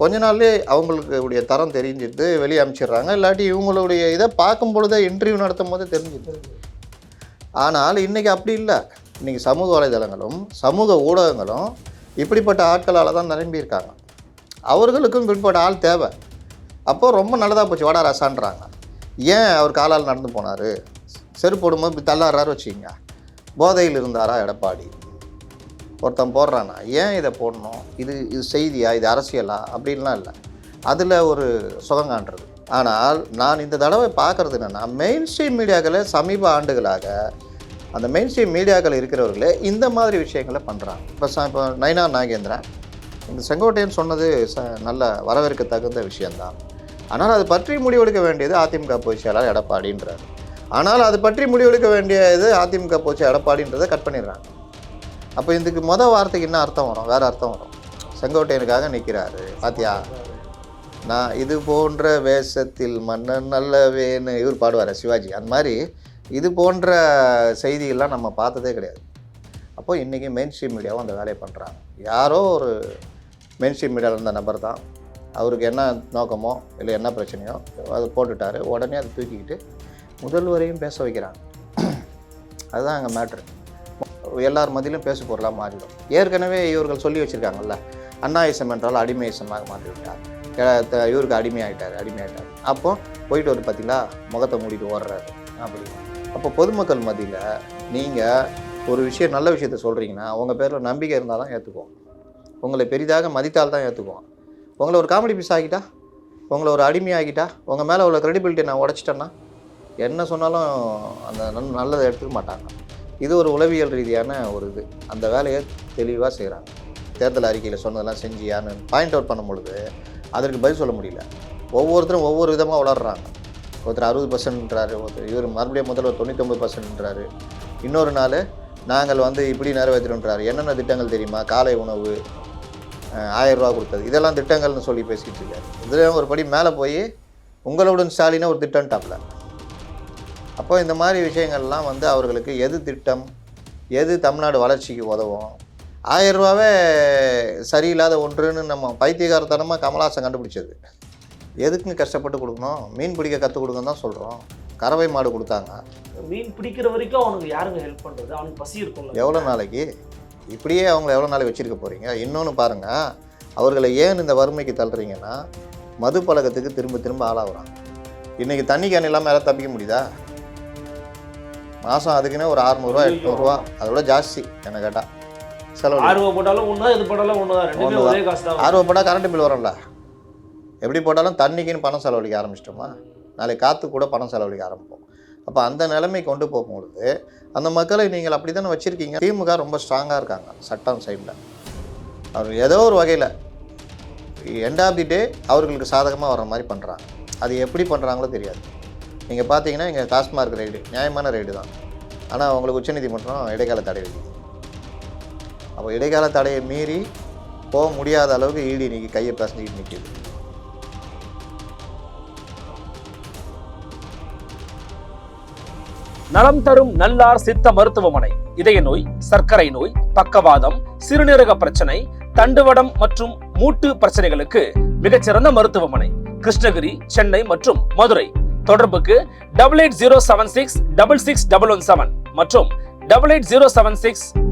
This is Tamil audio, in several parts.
கொஞ்ச நாள்லேயே அவங்களுக்கு உடைய தரம் தெரிஞ்சிட்டு வெளியே அனுப்பிச்சிடுறாங்க இல்லாட்டி இவங்களுடைய இதை பார்க்கும் பொழுதே இன்டர்வியூ நடத்தும் போது தெரிஞ்சிது ஆனால் இன்றைக்கி அப்படி இல்லை. இன்றைக்கி சமூக வலைதளங்களும் சமூக ஊடகங்களும் இப்படிப்பட்ட ஆட்களால் தான் நிரம்பியிருக்காங்க அவர்களுக்கும் இப்படிப்பட்ட ஆள் தேவை. அப்போ ரொம்ப நல்லதாக போச்சு. வாடா ரசான்றாங்க. ஏன் அவர் காலால் நடந்து போனார்? செருப்பு போடும்போது இப்படி தள்ளாடுறாரு வச்சுக்கிங்க. போதையில் இருந்தாரா எடப்பாடி? ஒருத்தன் போடுறானா ஏன் இதை போடணும்? இது இது செய்தியா? இது அரசியலா? அப்படின்லாம் இல்லை. அதில் ஒரு சுகம் ஆனால் நான் இந்த தடவை பார்க்குறது என்னென்னா மெயின் ஸ்ட்ரீம் மீடியாக்களை சமீப ஆண்டுகளாக அந்த மெயின் ஸ்ட்ரீம் மீடியாக்கள் இருக்கிறவர்களே இந்த மாதிரி விஷயங்களை பண்ணுறாங்க இப்போ ச இப்போ நைனா நாகேந்திரன் இந்த செங்கோட்டையன் சொன்னது ச நல்ல வரவேற்க தகுந்த விஷயந்தான் ஆனால் அது பற்றி முடிவெடுக்க வேண்டியது அதிமுக பொதுச் செயலாளர் எடப்பாடின்றார். ஆனால் அது பற்றி முடிவெடுக்க வேண்டியது அதிமுக பொதுச் எடப்பாடின்றதை கட் பண்ணிடுறாங்க. அப்போ இதுக்கு மொதல் வார்த்தைக்கு என்ன அர்த்தம் வரும்? வேறு அர்த்தம் வரும். செங்கோட்டையனுக்காக நிற்கிறாரு பாத்தியா? நான் இது போன்ற வேஷத்தில் மன்னன் நல்ல வேணு இவர் பாடுவார் சிவாஜி. அந்த மாதிரி இது போன்ற செய்திகள்லாம் நம்ம பார்த்ததே கிடையாது. அப்போ இன்றைக்கி மெயின் ஸ்ட்ரீம் மீடியாவும் அந்த வேலையை பண்ணுறாங்க யாரோ ஒரு மெயின் ஸ்ட்ரீம் மீடியாவில் இருந்த நபர் தான். அவருக்கு என்ன நோக்கமோ இல்லை என்ன பிரச்சனையோ அதை போட்டுட்டார். உடனே அதை தூக்கிக்கிட்டு முதல்வரையும் பேச வைக்கிறாங்க. அதுதான் அங்கே மேட்ரு எல்லார் மதியிலும் பேசு பொருளாக மாறிடும் ஏற்கனவே இவர்கள் சொல்லி வச்சுருக்காங்கல்ல அண்ணாயிசம் என்றால் அடிமையசமாக மாறிவிட்டார். இவருக்கு அடிமையாயிட்டார் அடிமையாயிட்டார். அப்போ போயிட்டு வந்து பார்த்தீங்களா முகத்தை மூடிட்டு ஓடுறாரு. அப்படி அப்போ பொதுமக்கள் மத்தியில் நீங்கள் ஒரு விஷயம் நல்ல விஷயத்த சொல்கிறீங்கன்னா உங்கள் பேரில் நம்பிக்கை இருந்தால் தான் ஏற்றுக்குவோம் உங்களை பெரிதாக மதித்தால் தான் ஏற்றுக்குவோம் உங்களை ஒரு காமெடி பீஸ் ஆகிட்டா உங்களை ஒரு அடிமையாகிட்டா உங்கள் மேலே உள்ள க்ரெடிபிலிட்டி நான் உடச்சிட்டேன்னா என்ன சொன்னாலும் அந்த நன் நல்லதை எடுத்துக்க மாட்டாங்க. இது ஒரு உளவியல் ரீதியான ஒரு இது. அந்த வேலையை தெளிவாக செய்கிறாங்க தேர்தல் அறிக்கையில் சொன்னதெல்லாம் செஞ்சியான்னு பாயிண்ட் அவுட் பண்ணும் பொழுது அதற்கு பதில் சொல்ல முடியல. ஒவ்வொருத்தரும் ஒவ்வொரு விதமாக வளர்கிறாங்க ஒருத்தர் அறுபது பர்சன்ட்ன்றாரு ஒருத்தர் இவர் மறுபடியும் முதல்வர் தொண்ணூத்தொம்பது பர்சன்ட்ன்றாரு இன்னொரு நாள் நாங்கள் வந்து இப்படி நிறைவேற்றுறோன்றாரு என்னென்ன திட்டங்கள் தெரியுமா? காலை உணவு அஹ், ஆயிரம் ரூபா கொடுத்தது. இதெல்லாம் திட்டங்கள்னு சொல்லி பேசிக்கிட்டு இருக்காரு. இதில் ஒரு படி மேலே போய் உங்களுடன் ஸ்டாலினை ஒரு திட்டம்ட்டாப்ல. அப்போ இந்த மாதிரி விஷயங்கள்லாம் வந்து அவர்களுக்கு எது திட்டம் எது தமிழ்நாடு வளர்ச்சிக்கு உதவும்? ஆயிரம் ரூபாவே சரியில்லாத ஒன்றுன்னு நம்ம பைத்தியகாரத்தனமாக கமலாசன் கண்டுபிடிச்சது. எதுக்குங்க கஷ்டப்பட்டு கொடுக்கணும்? மீன் பிடிக்க கற்றுக் கொடுங்கன்னு தான் சொல்கிறோம் கறவை மாடு கொடுத்தாங்க. மீன் பிடிக்கிற வரைக்கும் அவனுக்கு யாருங்க ஹெல்ப் பண்றது? அவனுக்கு பசி இருக்கும்ல. எவ்வளோ நாளைக்கு? இப்படியே அவங்கள எவ்வளோ நாளைக்கு வச்சுருக்க போகிறீங்க இன்னொன்று பாருங்கள் அவர்களை ஏன் இந்த வறுமைக்கு தள்ளுறீங்கன்னா மது பழக்கத்துக்கு திரும்ப திரும்ப ஆளாகிறாங்க. இன்றைக்கி தண்ணி கேன் இல்லாமல் யாராவது தப்பிக்க முடியுதா? மாதம் அதுக்குன்னே ஒரு அறநூறுவா எட்நூறுவா. அதை விட ஜாஸ்தி என்ன கேட்டால் செலவு. ஆர்வம் போட்டாலும் ஒண்ணுதான் இது போட்டாலும் ரெண்டுமே ஒண்ணுதான். ஒரே காசு தான் ஆர்வப்பட்டா கரண்ட் பில் வரும்ல. எப்படி போட்டாலும் தண்ணிக்குன்னு பணம் செலவழிக்க ஆரம்பிச்சிட்டோமா? நாளைக்கு காற்று கூட பணம் செலவழிக்க ஆரம்பிப்போம். அப்போ அந்த நிலைமை கொண்டு போகும்பொழுது அந்த மக்களை நீங்கள் அப்படி தானே வச்சுருக்கீங்க? திமுக ரொம்ப ஸ்ட்ராங்காக இருக்காங்க சட்டம் சைடில் அவர் ஏதோ ஒரு வகையில் எண்ட் ஆஃப் தி டே அவர்களுக்கு சாதகமாக வர மாதிரி பண்ணுறாங்க அது எப்படி பண்ணுறாங்களோ தெரியாது. நீங்கள் பார்த்தீங்கன்னா இங்கே டாஸ்மார்க் ரைடு நியாயமான ரைடு தான். ஆனால் உங்களுக்கு உச்சநீதிமன்றம் இடைக்கால தடை விதிக்குது. அப்போ இடைக்கால தடையை மீறி போக முடியாத அளவுக்கு ஈடி இன்னைக்கு கையை பிசைஞ்சிட்டு நிற்கிது நலம் தரும் நல்லார் சித்த மருத்துவமனை இதய நோய் சர்க்கரை நோய் பக்கவாதம் சிறுநீரக பிரச்சனை தண்டுவடம் மற்றும் மூட்டு பிரச்சனைகளுக்கு மிகச்சிறந்த மருத்துவமனை கிருஷ்ணகிரி சென்னை மற்றும் மதுரை. தொடர்புக்கு double eight zero seven six double six double one seven மற்றும் double eight zero seven six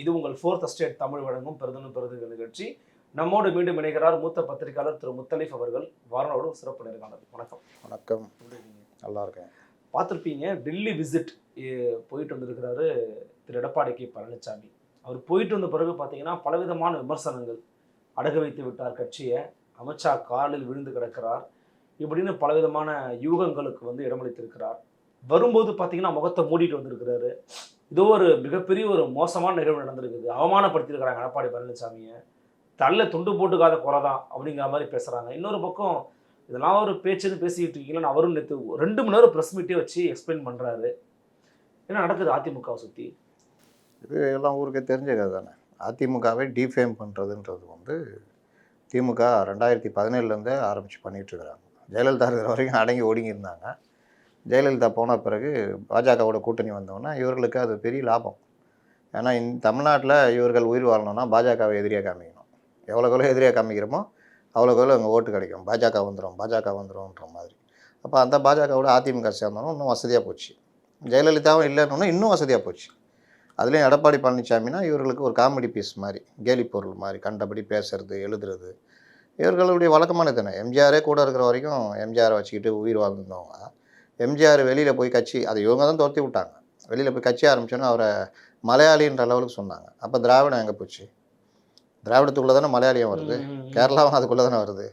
இது உங்கள் ஃபோர்த் ஸ்டேட் தமிழ் வழங்கும் பெருதனு பெருது நிகழ்ச்சி. நம்மோடு மீண்டும் இணைகிறார் மூத்த பத்திரிகையாளர் திரு முத்தலீஃப் அவர்கள். வாரனோடு ஒரு சிறப்பு நேர்காணல். வணக்கம். வணக்கம். நல்லா இருக்கேன். பார்த்துருப்பீங்க டெல்லி விசிட் போயிட்டு வந்திருக்கிறாரு திரு எடப்பாடி கே பழனிசாமி அவர் போயிட்டு வந்த பிறகு பார்த்தீங்கன்னா பலவிதமான விமர்சனங்கள். அடகு வைத்து விட்டார் கட்சியை. அமித்ஷா காலில் விழுந்து கிடக்கிறார். இப்படின்னு பலவிதமான யூகங்களுக்கு வந்து இடமளித்திருக்கிறார். வரும்போது பார்த்தீங்கன்னா முகத்தை மூடிட்டு வந்திருக்கிறாரு. இதோ ஒரு மிகப்பெரிய ஒரு மோசமான நிகழ்வு நடந்திருக்குது. அவமானப்படுத்தியிருக்கிறாங்க எடப்பாடி பழனிசாமியை. தள்ள துண்டு போட்டுக்காத குறை தான் அப்படிங்கிற மாதிரி பேசுகிறாங்க இன்னொரு பக்கம் இதெல்லாம் ஒரு பேச்சுன்னு பேசிக்கிட்டு இருக்கீங்களா அவரும் நேற்று ரெண்டு மணி நேரம் ப்ரெஸ் மீட்டே வச்சு எக்ஸ்பிளைன் பண்ணுறாரு என்ன நடக்குது அதிமுகவை சுற்றி இது எல்லாம் ஊருக்கே தெரிஞ்ச கதை தானே. அதிமுகவை டிஃபேம் பண்ணுறதுன்றது வந்து திமுக ரெண்டாயிரத்தி பதினேழுலேருந்தே ஆரம்பித்து பண்ணிகிட்ருக்குறாங்க ஜெயலலிதா இருக்கிற வரைக்கும் அடங்கி ஓடிங்கியிருந்தாங்க ஜெயலலிதா போன பிறகு பாஜகவோட கூட்டணி வந்தோன்னா இவர்களுக்கு அது பெரிய லாபம். ஏன்னா இந் தமிழ்நாட்டில் இவர்கள் உயிர் வாழணும்னா பாஜகவை எதிரியாக காமிக்கணும். எவ்வளோக்கெவ்வளோ எதிரியாக காமிக்கிறோமோ அவ்வளோக்கெவ்வளோ அங்கே ஓட்டு கிடைக்கும். பாஜக வந்துடும் பாஜக வந்துடும்ன்ற மாதிரி. அப்போ அந்த பாஜகவோட அதிமுக சேர்ந்தோன்னா இன்னும் வசதியாக போச்சு. ஜெயலலிதாவும் இல்லைன்னு இன்னும் வசதியாக போச்சு. அதுலேயும் எடப்பாடி பழனிசாமினா இவர்களுக்கு ஒரு காமெடி பீஸ் மாதிரி கேலி பொருள் மாதிரி கண்டபடி பேசுறது எழுதுறது. இவர்களுடைய வழக்கமான தானே எம்ஜிஆரே கூட இருக்கிற வரைக்கும் எம்ஜிஆரை வச்சுக்கிட்டு உயிர் வாழ்ந்துருந்தவங்க எம்ஜிஆர் வெளியில் போய் கட்சி அதை இவங்க தான் துரத்தி விட்டாங்க. வெளியில் போய் கட்சி ஆரம்பிச்சோன்னே அவரை மலையாளின்ற லெவலுக்கு சொன்னாங்க. அப்போ திராவிடம் எங்கே போச்சு? திராவிடத்துக்குள்ளே தானே மலையாளியம் வருது. கேரளாவும் அதுக்குள்ளே தானே வருது.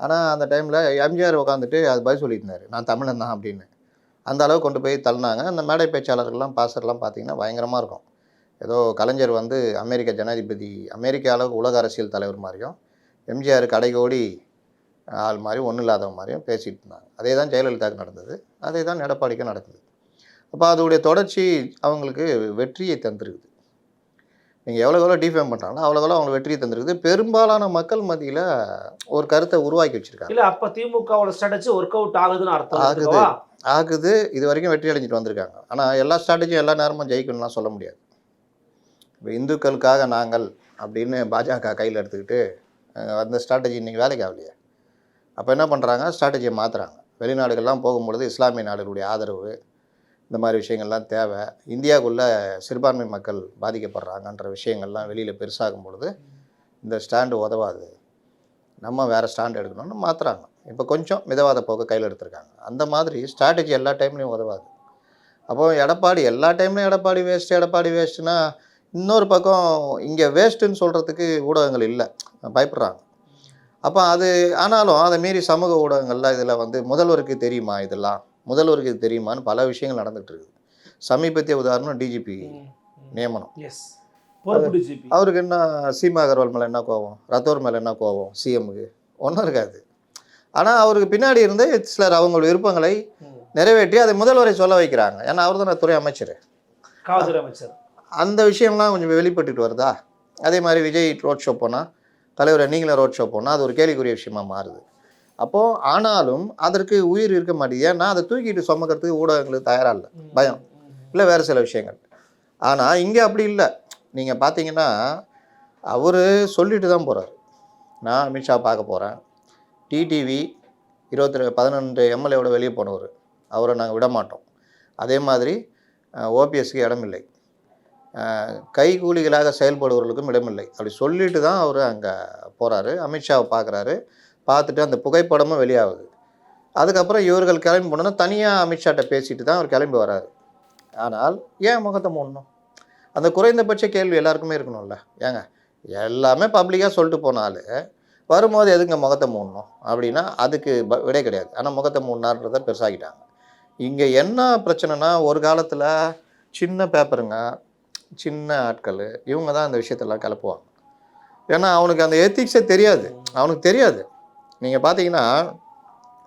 ஆனால் அந்த டைமில் எம்ஜிஆர் உட்காந்துட்டு அது பதில் சொல்லிட்டு இருந்தாரு நான் தமிழன் தான் அப்படின்னு. அந்த அளவு கொண்டு போய் தள்ளினாங்க. அந்த மேடை பேச்சாளர்கள்லாம் பாசர்லாம் பார்த்தீங்கன்னா பயங்கரமாக இருக்கும். ஏதோ கலைஞர் வந்து அமெரிக்க ஜனாதிபதி அமெரிக்க அளவுக்கு உலக அரசியல் தலைவர் மாதிரியும் எம்ஜிஆர் கடைகோடி ஆள் மாதிரி ஒன்றும் இல்லாதவ மாதிரியும் பேசிகிட்டு இருந்தாங்க. அதே தான் ஜெயலலிதாவுக்கு நடந்தது. அதே தான் எடப்பாடிக்கும் நடக்குது. அப்போ அதோடைய தொடர்ச்சி அவங்களுக்கு வெற்றியை தந்திருக்குது. நீங்கள் எவ்வளோ எவ்வளோ டிஃபேம் பண்ணுறாங்களோ அவ்வளோ எவ்வளோ அவங்களுக்கு வெற்றியை தந்திருக்குது. பெரும்பாலான மக்கள் மத்தியில் ஒரு கருத்தை உருவாக்கி வச்சுருக்காங்க. இல்ல அப்ப திமுகவோட ஸ்ட்ராட்டஜி ஒர்க் அவுட் ஆகுதுன்னு அர்த்தம் ஆகுது. ஆகுது. இது வரைக்கும் வெற்றி அடைஞ்சிட்டு வந்திருக்காங்க. ஆனால் எல்லா ஸ்ட்ராட்டஜியும் எல்லா நேரமும் ஜெயிக்கணும்லாம் சொல்ல முடியாது. இப்போ இந்துக்களுக்காக நாங்கள் அப்படின்னு பாஜக கையில் எடுத்துக்கிட்டு அந்த ஸ்ட்ராட்டஜி இன்றைக்கி வேலைக்கு ஆகலையே. அப்போ என்ன பண்ணுறாங்க ஸ்ட்ராட்டஜியை மாற்றுறாங்க வெளிநாடுகள்லாம் போகும்பொழுது இஸ்லாமிய நாடுகளுடைய ஆதரவு இந்த மாதிரி விஷயங்கள்லாம் தேவை. இந்தியாவுக்குள்ளே சிறுபான்மை மக்கள் பாதிக்கப்படுறாங்கன்ற விஷயங்கள்லாம் வெளியில் பெருசாகும் பொழுது இந்த ஸ்டாண்டு உதவாது. நம்ம வேறு ஸ்டாண்டு எடுக்கணும்னு மாற்றுறாங்க இப்போ கொஞ்சம் மிதவாத போக்க கையில் எடுத்திருக்காங்க. அந்த மாதிரி ஸ்ட்ராட்டஜி எல்லா டைம்லையும் உதவாது. அப்போ எடப்பாடி எல்லா டைம்லையும் எடப்பாடி வேஸ்ட்டு எடப்பாடி வேஸ்ட்டுனா இன்னொரு பக்கம் இங்கே வேஸ்ட்டுன்னு சொல்கிறதுக்கு ஊடகங்கள் இல்லை. பயப்படுறாங்க. அப்போ அது ஆனாலும் அதை மீறி சமூக ஊடகங்கள்ல இதில் வந்து முதல்வருக்கு தெரியுமா இதெல்லாம்? முதல்வருக்கு இது தெரியுமான்னு பல விஷயங்கள் நடந்துகிட்டு இருக்குது. சமீபத்திய உதாரணம் டிஜிபி. நியமனம். அவருக்கு என்ன சீமா அகர்வால் மேலே என்ன கோவம்? ரத்தோர் மேலே என்ன கோவம்? சிஎம்முக்கு ஒன்றும் இருக்காது. ஆனால் அவருக்கு பின்னாடி இருந்து சிலர் அவங்க விருப்பங்களை நிறைவேற்றி அதை முதல்வரை சொல்ல வைக்கிறாங்க. ஏன்னா அவர் தானே துறை அமைச்சர். காவல்துறை அமைச்சர். அந்த விஷயம்லாம் கொஞ்சம் வெளிப்பட்டுட்டு வருதா? அதே மாதிரி விஜய் ரோட் ஷோ போனால் தலைவரை நீங்களும் ரோட் ஷோ போனால் அது ஒரு கேலிக்குரிய விஷயமா மாறுது. அப்போது ஆனாலும் அதற்கு உயிர் இருக்க மாட்டேங்குது. ஏன்னா அதை தூக்கிட்டு சுமக்கிறதுக்கு ஊடகங்களுக்கு தயாராக இல்லை. பயம். இல்லை வேறு சில விஷயங்கள். ஆனால் இங்கே அப்படி இல்லை. நீங்கள் பார்த்தீங்கன்னா அவர் சொல்லிட்டு தான் போகிறார் நான் அமித்ஷா பார்க்க போகிறேன் டிடிவி இருபத்தி பதினொன்று எம்எல்ஏவோட வெளியே போனவர். அவரை நாங்கள் விட மாட்டோம் அதே மாதிரி ஓபிஎஸ்க்கு இடமில்லை அஹ், கைகூலிகளாக செயல்படுவர்களுக்கும் இடமில்லை. அப்படி சொல்லிட்டு தான் அவர் அங்கே போகிறாரு அமித்ஷாவை பார்க்குறாரு பார்த்துட்டு அந்த புகைப்படமும் வெளியாகுது. அதுக்கப்புறம் இவர்கள் கிளம்பி போனோன்னா தனியாக அமித்ஷாட்ட பேசிட்டு தான் அவர் கிளம்பி வராரு. ஆனால் ஏன் முகத்தை மூடணும்? அந்த குறைந்தபட்ச கேள்வி எல்லாருக்குமே இருக்கணும்ல. ஏங்க எல்லாமே பப்ளிக்காக சொல்லிட்டு போனாலும் வரும்போது எதுங்க முகத்தை மூடணும்? அப்படின்னா அதுக்கு ப- விடை கிடையாது. ஆனால் முகத்தை மூடினார்ன்றத பெருசாகிட்டாங்க இங்கே என்ன பிரச்சனைனா ஒரு காலத்தில் சின்ன பேப்பருங்க சின்ன ஆட்கள் இவங்க தான் இந்த விஷயத்தெல்லாம் கலப்புவாங்க. ஏன்னா அவனுக்கு அந்த எத்திக்ஸே தெரியாது. அவனுக்கு தெரியாது. நீங்கள் பார்த்தீங்கன்னா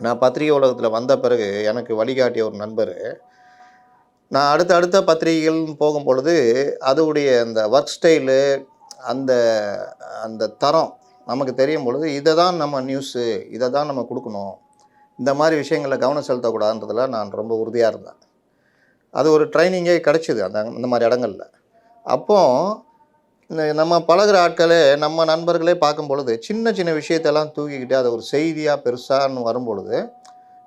நான் பத்திரிகை உலகத்தில் வந்த பிறகு எனக்கு வழிகாட்டிய ஒரு நண்பர் நான் அடுத்த அடுத்த பத்திரிகைகள் போகும் பொழுது அதோடைய அந்த ஒர்க் ஸ்டைலு அந்த அந்த தரம் நமக்கு தெரியும் பொழுது இதை தான் நம்ம நியூஸு இதை தான் நம்ம கொடுக்கணும். இந்த மாதிரி விஷயங்களில் கவனம் செலுத்தக்கூடாதுன்றதில் நான் ரொம்ப உறுதியாக இருந்தேன். அது ஒரு ட்ரைனிங்கே கிடச்சிது அந்த இந்த மாதிரி இடங்களில். அப்போது இந்த நம்ம பழகுற ஆட்களே நம்ம நண்பர்களே பார்க்கும் பொழுது சின்ன சின்ன விஷயத்தெல்லாம் தூக்கிக்கிட்டு அதை ஒரு செய்தியாக பெருசான்னு வரும் பொழுது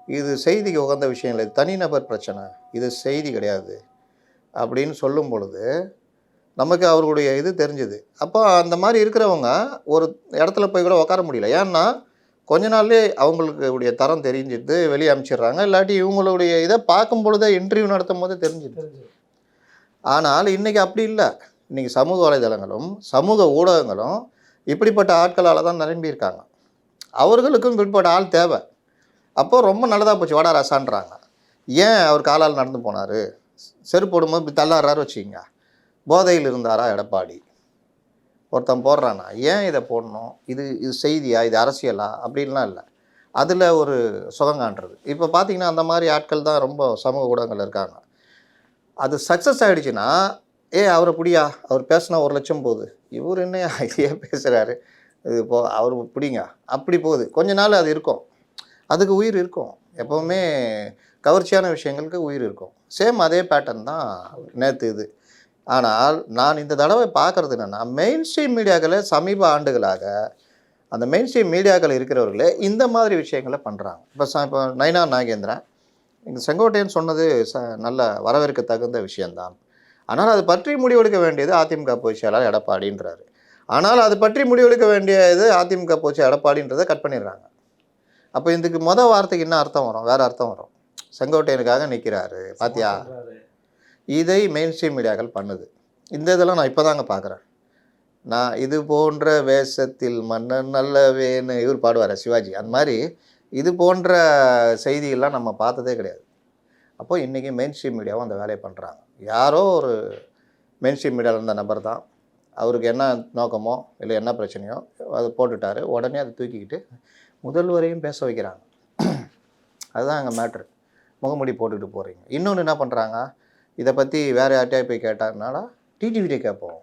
இது செய்திக்கு உகந்த விஷயம் இல்லை. தனிநபர் பிரச்சனை. இது செய்தி கிடையாது. அப்படின்னு சொல்லும் பொழுது நமக்கு அவர்களுடைய இது தெரிஞ்சுது. அப்போ அந்த மாதிரி இருக்கிறவங்க ஒரு இடத்துல போய் கூட உட்கார முடியல. ஏன்னா கொஞ்ச நாள்லேயே அவங்களுக்கு உடைய தரம் தெரிஞ்சிட்டு வெளியே அனுப்பிச்சிடுறாங்க. இல்லாட்டி இவங்களுடைய இதை பார்க்கும் பொழுதே இன்டர்வியூ நடத்தும் போதே தெரிஞ்சுது. ஆனால் இன்றைக்கி அப்படி இல்லை. இன்றைக்கி சமூக வலைதளங்களும் சமூக ஊடகங்களும் இப்படிப்பட்ட ஆட்களால் தான் நிரம்பியிருக்காங்க அவர்களுக்கும் இப்படிப்பட்ட ஆள் தேவை. அப்போ ரொம்ப நல்லதாக போச்சு. வாடா ரசான்றாங்க. ஏன் அவர் காலால் நடந்து போனார்? செருப்பு போடும்போது இப்படி தள்ளாடுறாரு வச்சுக்கிங்க. போதையில் இருந்தாரா எடப்பாடி? ஒருத்தன் போடுறானா? ஏன் இதை போடணும்? இது இது செய்தியா? இது அரசியலா? அப்படின்லாம் இல்லை. அதில் ஒரு சுகம் காண்றது. இப்போ பார்த்தீங்கன்னா அந்த மாதிரி ஆட்கள் தான் ரொம்ப சமூக ஊடகங்கள் இருக்காங்க. அது சக்ஸஸ் ஆகிடுச்சுன்னா ஏ அவரை பிடியா? அவர் பேசினா ஒரு லட்சம் போகுது. இவர் என்ன ஐடியா பேசுகிறாரு இது போ அவர் பிடிங்க. அப்படி போகுது. கொஞ்ச நாள் அது இருக்கும். அதுக்கு உயிர் இருக்கும். எப்போவுமே கவர்ச்சியான விஷயங்களுக்கு உயிர் இருக்கும். சேம் அதே பேட்டர்ன் தான் நேற்று இது. ஆனால் நான் இந்த தடவை பார்க்குறது என்னென்னா மெயின் ஸ்ட்ரீம் மீடியாக்களை சமீப ஆண்டுகளாக அந்த மெயின் ஸ்ட்ரீம் மீடியாக்கள் இருக்கிறவர்களே இந்த மாதிரி விஷயங்களை பண்ணுறாங்க இப்போ ச இப்போ நைனா நாகேந்திரன் இந்த செங்கோட்டையன் சொன்னது ச நல்ல வரவேற்க தகுந்த விஷயம்தான். ஆனால் அது பற்றி முடிவெடுக்க வேண்டியது அதிமுக பொதுச் செயலாளர் எடப்பாடின்றாரு. ஆனால் அது பற்றி முடிவெடுக்க வேண்டியது அதிமுக பொதுச் எடப்பாடின்றதை கட் பண்ணிடுறாங்க. அப்போ இதுக்கு மொதல் வார்த்தைக்கு என்ன அர்த்தம் வரும்? வேறு அர்த்தம் வரும். செங்கோட்டையனுக்காக நிற்கிறாரு பாத்தியா? இதை மெயின் ஸ்ட்ரீம் மீடியாக்கள் பண்ணுது. இந்த இதெல்லாம் நான் இப்போ தாங்க பார்க்குறேன் நான் இது போன்ற வேஷத்தில் மன்னன் நல்லவேன்னு இவர் பாடுவார் சிவாஜி. அந்த மாதிரி இது போன்ற செய்திகள்லாம் நம்ம பார்த்ததே கிடையாது. அப்போ இன்றைக்கி மெயின் ஸ்ட்ரீம் மீடியாவும் அந்த வேலையை பண்ணுறாங்க யாரோ ஒரு மெயின் ஸ்ட்ரீம் மீடியாவில் இருந்த நபர் தான். அவருக்கு என்ன நோக்கமோ இல்லை என்ன பிரச்சனையோ அதை போட்டுட்டார். உடனே அதை தூக்கிக்கிட்டு முதல்வரையும் பேச வைக்கிறாங்க. அதுதான் அங்கே மேட்ரு முகமுடி போட்டுக்கிட்டு போகிறீங்க இன்னொன்று என்ன பண்ணுறாங்க இதை பற்றி வேறு யார்கிட்டயா போய் கேட்டாங்கனால டிடிவிட்டே கேட்போம்.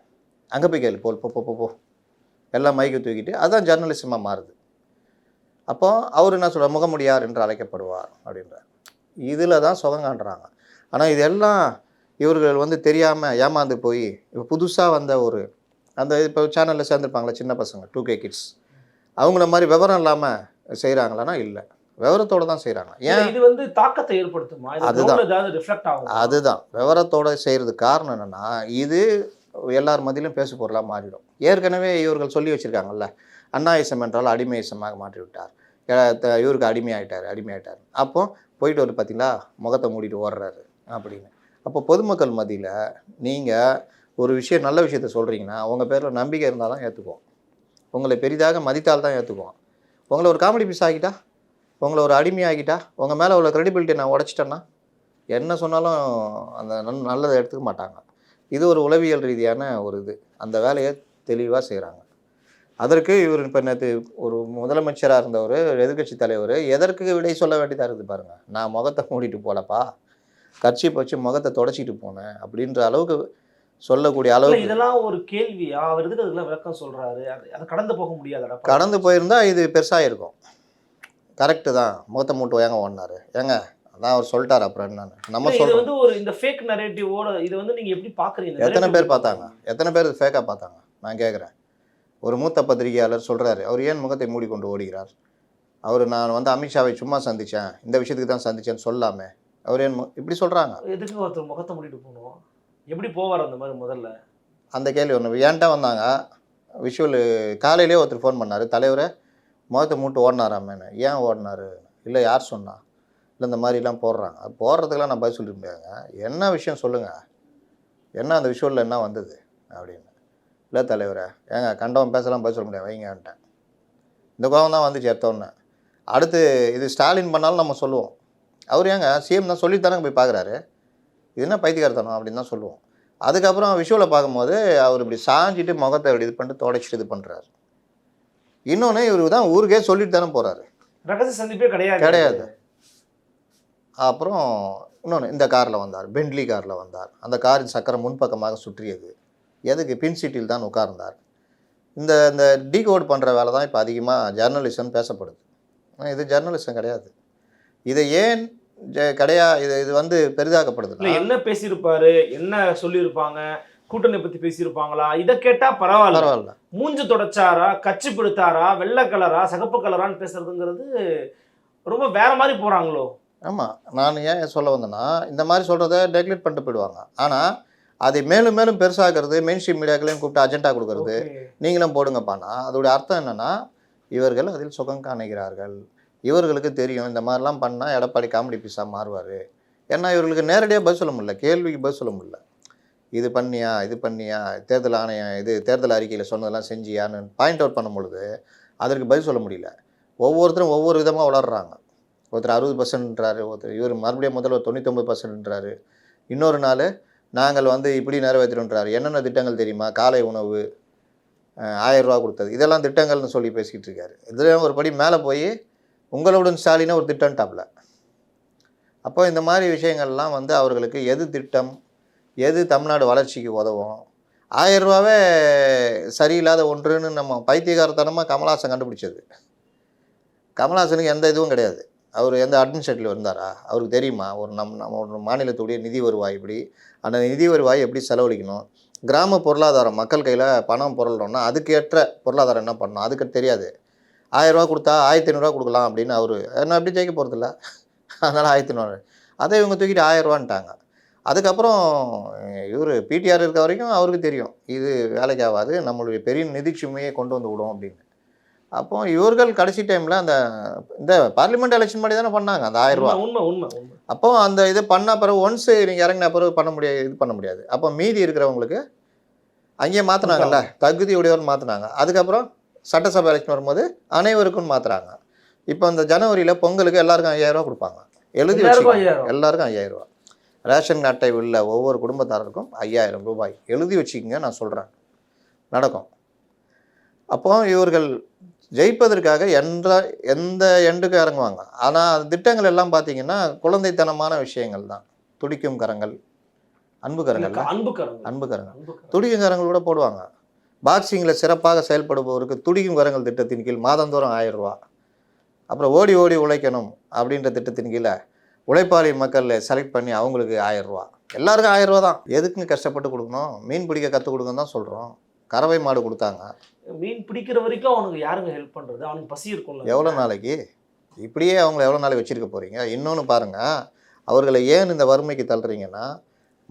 அங்கே போய் கேளு போ போ போ, போ. எல்லாம் மைக்கை தூக்கிட்டு அதுதான் ஜர்னலிசமாக மாறுது. அப்போ அவர் என்ன சொல்கிறார் முகமுடியார் என்று அழைக்கப்படுவார் அப்படின்றார். இதில் தான் சுகம் காட்டுறாங்க ஆனால் இதெல்லாம் இவர்கள் வந்து தெரியாமல் ஏமாந்து போய் இப்போ புதுசாக வந்த ஒரு அந்த இப்போ சேனலில் சேர்ந்துருப்பாங்களே சின்ன பசங்க டூ கே கிட்ஸ் அவங்கள மாதிரி விவரம் இல்லாமல் செய்கிறாங்களான்னா இல்லை. விவரத்தோடு தான் செய்கிறாங்க ஏன்? இது வந்து தாக்கத்தை ஏற்படுத்துமா? அதுதான். அதுதான். விவரத்தோட செய்கிறதுக்கு காரணம் என்னென்னா இது எல்லார் மத்தியிலும் பேசு பொருளாக மாறிடும். ஏற்கனவே இவர்கள் சொல்லி வச்சுருக்காங்கல்ல அண்ணாயிசம் என்றால் அடிமையிசமாக மாற்றி விட்டார் எ- த- இவருக்கு அடிமையாயிட்டார் அடிமையாயிட்டார் அப்போ போயிட்டு வந்து பார்த்தீங்களா முகத்தை மூடிட்டு ஓடுறாரு அப்படின்னு. அப்போ பொதுமக்கள் மத்தியில் நீங்கள் ஒரு விஷயம் நல்ல விஷயத்த சொல்கிறீங்கன்னா உங்கள் பேரில் நம்பிக்கை இருந்தால் தான் ஏற்றுக்குவோம் உங்களை பெரிதாக மதித்தால் தான் ஏற்றுக்குவோம் உங்களை ஒரு காமெடி பீஸ் ஆகிட்டா உங்களை ஒரு அடிமையாகிட்டா உங்கள் மேலே உள்ள க்ரெடிபிலிட்டி நான் உடச்சிட்டேன்னா என்ன சொன்னாலும் அந்த நன்- நல்லதை எடுத்துக்க மாட்டாங்க. இது ஒரு உளவியல் ரீதியான ஒரு இது. அந்த வேலையை தெளிவாக செய்கிறாங்க அதற்கு இவர் இப்போ நேற்று ஒரு முதலமைச்சராக இருந்தவர் எதிர்க்கட்சி தலைவர் எதற்கு விடை சொல்ல வேண்டியதாக இருக்குது பாருங்கள் நான் முகத்தை மூடிட்டு போலப்பா. கட்சி வச்சு முகத்தை தொடச்சிட்டு போனேன் அப்படின்ற அளவுக்கு சொல்லக்கூடிய அளவுக்கு இதெல்லாம் ஒரு கேள்வியா? அவர் எதுக்கு அதுக்கெல்லாம் விளக்கம் சொல்றாரு? அது கடந்து போக முடியாதடா? கடந்து போயிருந்தா இது பெருசாக இருக்கும் கரெக்டு தான். முகத்தை மூட்டு ஏங்க ஓடினாரு? ஏங்க? அதான் அவர் சொல்லிட்டார் அப்புறம் என்னன்னு. நம்ம இது வந்து ஒரு இந்த ஃபேக் நரேட்டிவோட இது வந்து நீங்க எப்படி பாக்குறீங்க? இந்த எத்தனை பேர் பார்த்தாங்க? எத்தனை பேர் ஃபேக்காக பார்த்தாங்க? நான் கேட்குறேன் ஒரு மூத்த பத்திரிகையாளர் சொல்கிறாரு அவர் ஏன் முகத்தை மூடிக்கொண்டு ஓடுகிறார்? அவர் நான் வந்து அமித்ஷாவை சும்மா சந்தித்தேன் இந்த விஷயத்துக்கு தான் சந்திச்சேன்னு சொல்லாமே அவர் ஏன் மு- இப்படி சொல்கிறாங்க எதுக்கு ஒருத்தர் முகத்தை மூடிட்டு போகணும்? எப்படி போவார் அந்த மாதிரி முதல்ல? அந்த கேள்வி ஒன்று ஏன்ட்டா வந்தாங்க? விஷுவல் காலையிலே ஒருத்தர் ஃபோன் பண்ணார் தலைவரை முகத்தை மூட்டு ஓடினாராமேன்னு ஏன் ஓடினாரு? இல்லை யார் சொன்னா? இல்லை இந்த மாதிரிலாம் போடுறாங்க. போடுறதுக்கெல்லாம் நான் பதில் சொல்லிட முடியாதுங்க. என்ன விஷயம் சொல்லுங்கள் என்ன அந்த விஷுவலில் என்ன வந்தது? அப்படின்னு. இல்லை தலைவரே. ஏங்க கண்டவன் பேசலாம் பதில் சொல்ல முடியாது. வைங்கன்ட்டேன் இந்த கோபம் தான் வந்துச்சு எடுத்தோன்னே அடுத்து இது ஸ்டாலின் பண்ணாலும் நம்ம சொல்லுவோம். அவர் ஏங்க சிஎம் தான் சொல்லித்தானே போய் பார்க்குறாரு இது என்ன பைத்தியக்காரத்தனம் அப்படின்னு தான் சொல்லுவோம். அதுக்கப்புறம் விஷுவலை பார்க்கும்போது அவர் இப்படி சாஞ்சிட்டு முகத்தை இப்படி இது பண்ணிட்டு தொடச்சிட்டு இது பண்ணுறாரு இன்னொன்று இவர் தான் ஊருக்கே சொல்லிட்டு தானே போகிறாரு ரகசிய சந்திப்பே கிடையாது. கிடையாது. அப்புறம் இன்னொன்று இந்த காரில் வந்தார் பென்ட்லி காரில் வந்தார். அந்த காரின் சக்கரம் முன்பக்கமாக சுற்றியது. எதுக்கு? பின் சீட்டில் தான் உட்கார்ந்தார். இந்த இந்த டீகோட் பண்ணுற வேலை தான் இப்போ அதிகமாக ஜர்னலிசம் பேசப்படுது. இது ஜர்னலிசம் கிடையாது. இதை ஏன் கிடையா இது இது வந்து இல்ல பெரிதாக்கப்படுது என்ன பேசியிருப்பாரு? என்ன சொல்லியிருப்பாங்க? கூட்டணி பத்தி பேசியிருப்பாங்களா? இதை கேட்டா பரவாயில்ல. பரவாயில்ல. மூஞ்சு தொடச்சாரா? கட்சி பிடித்தாரா? வெள்ளை கலரா? சிகப்பு கலரான்னு பேசுறதுங்கிறது ரொம்ப வேற மாதிரி போறாங்களோ? ஆமாம் நான் ஏன் சொல்ல வந்தேன்னா இந்த மாதிரி சொல்கிறத டெக்லேட் பண்ணிட்டு போயிடுவாங்க. ஆனால் அதை மேலும் மேலும் பெருசாகிறது மெயின் ஸ்ட்ரீம் மீடியாக்களையும் கூப்பிட்டு அஜெண்டா கொடுக்கறது. நீங்களும் போடுங்கப்பானா அதோடைய அர்த்தம் என்னன்னா இவர்கள் அதில் சுகம் காணுகிறார்கள். இவர்களுக்கு தெரியும் இந்த மாதிரிலாம் பண்ணால் எடப்பாடி காமெடி பீஸாக மாறுவார். ஏன்னா இவர்களுக்கு நேரடியாக பதில் சொல்ல முடியல. கேள்விக்கு பதில் சொல்ல முடியல. இது பண்ணியா இது பண்ணியா தேர்தல் ஆணையம் இது தேர்தல் அறிக்கையில் சொன்னதெல்லாம் செஞ்சியான்னு பாயிண்ட் அவுட் பண்ணும் பொழுது அதற்கு பதில் சொல்ல முடியல. ஒவ்வொருத்தரும் ஒவ்வொரு விதமாக வளர்றாங்க. ஒருத்தர் அறுபது பர்சன்ட்ன்றாரு ஒருத்தர் இவர் மறுபடியும் முதல்வர் தொண்ணூத்தொம்பது பர்சன்ட்ன்றாரு இன்னொரு நாள் நாங்கள் வந்து இப்படி நிறைவேற்றுறோன்றாரு என்னென்ன திட்டங்கள் தெரியுமா? காலை உணவு ஆயிரம் ரூபா கொடுத்தது. இதெல்லாம் திட்டங்கள்னு சொல்லி பேசிக்கிட்டு இருக்காரு. இதில் ஒரு படி மேலே போய் உங்களுடன் ஸ்டாலினை ஒரு திட்டம் டாப்ல. அப்போ இந்த மாதிரி விஷயங்கள்லாம் வந்து அவர்களுக்கு எது திட்டம் எது தமிழ்நாடு வளர்ச்சிக்கு உதவும்? ஆயிரம் ரூபாவே சரியில்லாத ஒன்றுன்னு நம்ம பைத்தியகாரத்தனமாக கமலாசன் கண்டுபிடிச்சது. கமலாசனுக்கு எந்த இதுவும் கிடையாது. அவர் எந்த அட்மினிஸ்ட்ரேட்டிவ் இருந்தாரா? அவருக்கு தெரியுமா? ஒரு நம் நம்ம ஒரு மாநிலத்துடைய நிதி வருவாய் இப்படி அந்த நிதி வருவாய் எப்படி செலவழிக்கணும்? கிராம பொருளாதாரம் மக்கள் கையில் பணம் பொருள்றோம்னா அதுக்கேற்ற பொருளாதாரம் என்ன பண்ணணும்? அதுக்கு தெரியாது. ஆயிரரூவா கொடுத்தா ஆயிரத்தி ஐநூறுரூவா கொடுக்கலாம் அப்படின்னு அவர் என்ன எப்படி ஜெயிக்க போகிறதில்ல அதனால் ஆயிரத்தி ஐநூறு அதை இவங்க தூக்கிட்டு ஆயிரரூவான்ட்டாங்க அதுக்கப்புறம் இவர் பிடிஆர் இருக்க வரைக்கும் அவருக்கு தெரியும். இது வேலைக்கு ஆகாது. நம்மளுடைய பெரிய நிதி சுமையை கொண்டு வந்து விடும் அப்படின்னு. அப்போ இவர்கள் கடைசி டைமில் அந்த இந்த பார்லிமெண்ட் எலெக்ஷன் மாதிரி தானே பண்ணாங்க அந்த ஆயிரம் ரூபா. உண்மை உண்மை அப்போ அந்த இது பண்ண பிறகு ஒன்ஸ் நீங்கள் இறங்கின பிறகு பண்ண முடியாது இது பண்ண முடியாது. அப்போ மீதி இருக்கிறவங்களுக்கு அங்கேயே மாற்றினாங்கல்ல தகுதி உடையவர் மாற்றினாங்க அதுக்கப்புறம் சட்டசபை எலெக்ஷன் வரும்போது அனைவருக்கும் மாற்றுறாங்க இப்போ இந்த ஜனவரியில் பொங்கலுக்கு எல்லாருக்கும் ஐயாயிரம் ரூபா கொடுப்பாங்க. எழுதி வச்சுக்கோங்க. எல்லாருக்கும் ஐயாயிரம் ரூபா. ரேஷன் அட்டை உள்ள ஒவ்வொரு குடும்பத்தாரருக்கும் ஐயாயிரம் ரூபாய். எழுதி வச்சுக்கோங்க நான் சொல்கிறேன் நடக்கும். அப்போ இவர்கள் ஜெயிப்பதற்காக எந்த எந்த எண்டுக்கு இறங்குவாங்க? ஆனால் திட்டங்கள் எல்லாம் பார்த்தீங்கன்னா குழந்தைத்தனமான விஷயங்கள் தான். துடிக்கும் கரங்கள் அன்பு கரங்கள். அன்பு கரங்கள். அன்பு கரங்கள். துடிக்கும் கரங்கள் கூட போடுவாங்க. பாக்ஸிங்கில் சிறப்பாக செயல்படுபவருக்கு துடிக்கும் கரங்கள் திட்டத்தின் கீழ் மாதந்தோறும் ஆயிரம் ரூபா. அப்புறம் ஓடி ஓடி உழைக்கணும் அப்படின்ற திட்டத்தின் கீழே உழைப்பாளி மக்கள் செலக்ட் பண்ணி அவங்களுக்கு ஆயிரம் ரூபா. எல்லாருக்கும் ஆயிரம் ரூபா தான். எதுக்குங்க கஷ்டப்பட்டு கொடுக்கணும்? மீன் பிடிக்க கற்றுக் கொடுங்கன்னு தான் சொல்கிறோம் கறவை மாடு கொடுத்தாங்க. மீன் பிடிக்கிற வரைக்கும் அவனுக்கு யாருங்க ஹெல்ப் பண்றது? அவனுக்கு பசி இருக்கும்ல. எவ்வளோ நாளைக்கு? இப்படியே அவங்கள எவ்வளோ நாளைக்கு வச்சுருக்க போகிறீங்க இன்னொன்று பாருங்கள் அவர்களை ஏன் இந்த வறுமைக்கு தள்ளுறீங்கன்னா